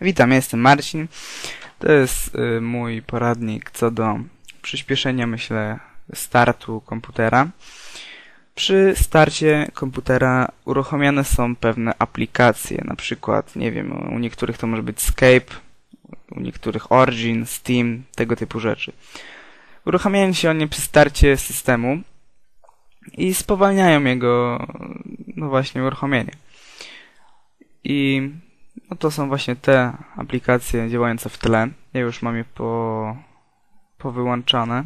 Witam, ja jestem Marcin. To jest y, mój poradnik co do przyspieszenia, myślę, startu komputera. Przy starcie komputera uruchamiane są pewne aplikacje, na przykład, nie wiem, u niektórych to może być Skype, u niektórych Origin, Steam, tego typu rzeczy. Uruchamiają się one przy starcie systemu i spowalniają jego, no właśnie, uruchomienie. I no to są właśnie te aplikacje działające w tle. Ja już mam je po, powyłączane,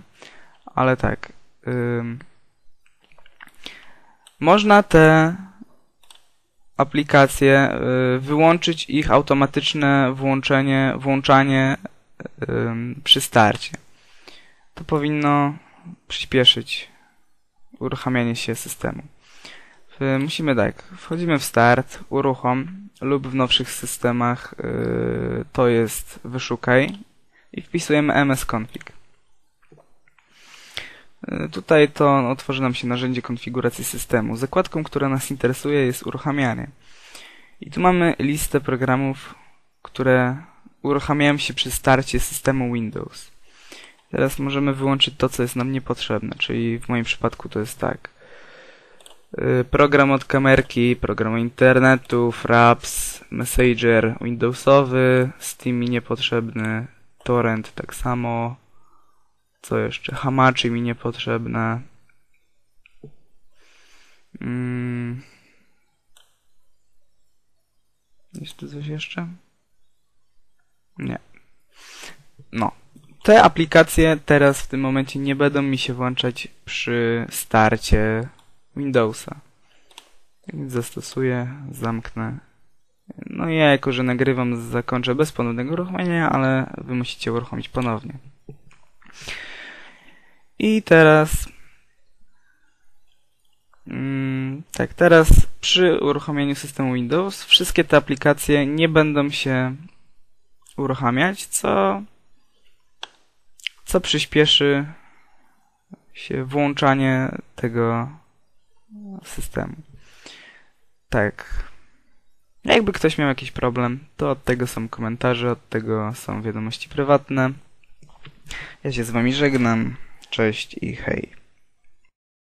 ale tak. Ym, można te aplikacje y, wyłączyć ich automatyczne włączenie, włączanie y, przy starcie. To powinno przyspieszyć uruchamianie się systemu. Musimy tak, wchodzimy w start, uruchom, lub w nowszych systemach yy, to jest wyszukaj i wpisujemy msconfig. Yy, tutaj to otworzy nam się narzędzie konfiguracji systemu. Zakładką, która nas interesuje jest uruchamianie. I tu mamy listę programów, które uruchamiają się przy starcie systemu Windows. Teraz możemy wyłączyć to, co jest nam niepotrzebne, czyli w moim przypadku to jest tak. Y, program od kamerki, program internetu, Fraps, Messenger Windowsowy, Steam mi niepotrzebny, Torrent tak samo, co jeszcze, Hamachi mi niepotrzebne. Hmm. Jest tu coś jeszcze? Nie. No. Te aplikacje teraz w tym momencie nie będą mi się włączać przy starcie Windowsa. Zastosuję, zamknę. No ja jako, że nagrywam, zakończę bez ponownego uruchomienia, ale wy musicie uruchomić ponownie. I teraz... Mm, tak, teraz przy uruchomieniu systemu Windows wszystkie te aplikacje nie będą się uruchamiać, co, co przyspieszy się włączanie tego systemu. Tak. Jakby ktoś miał jakiś problem, to od tego są komentarze, od tego są wiadomości prywatne. Ja się z wami żegnam. Cześć i hej.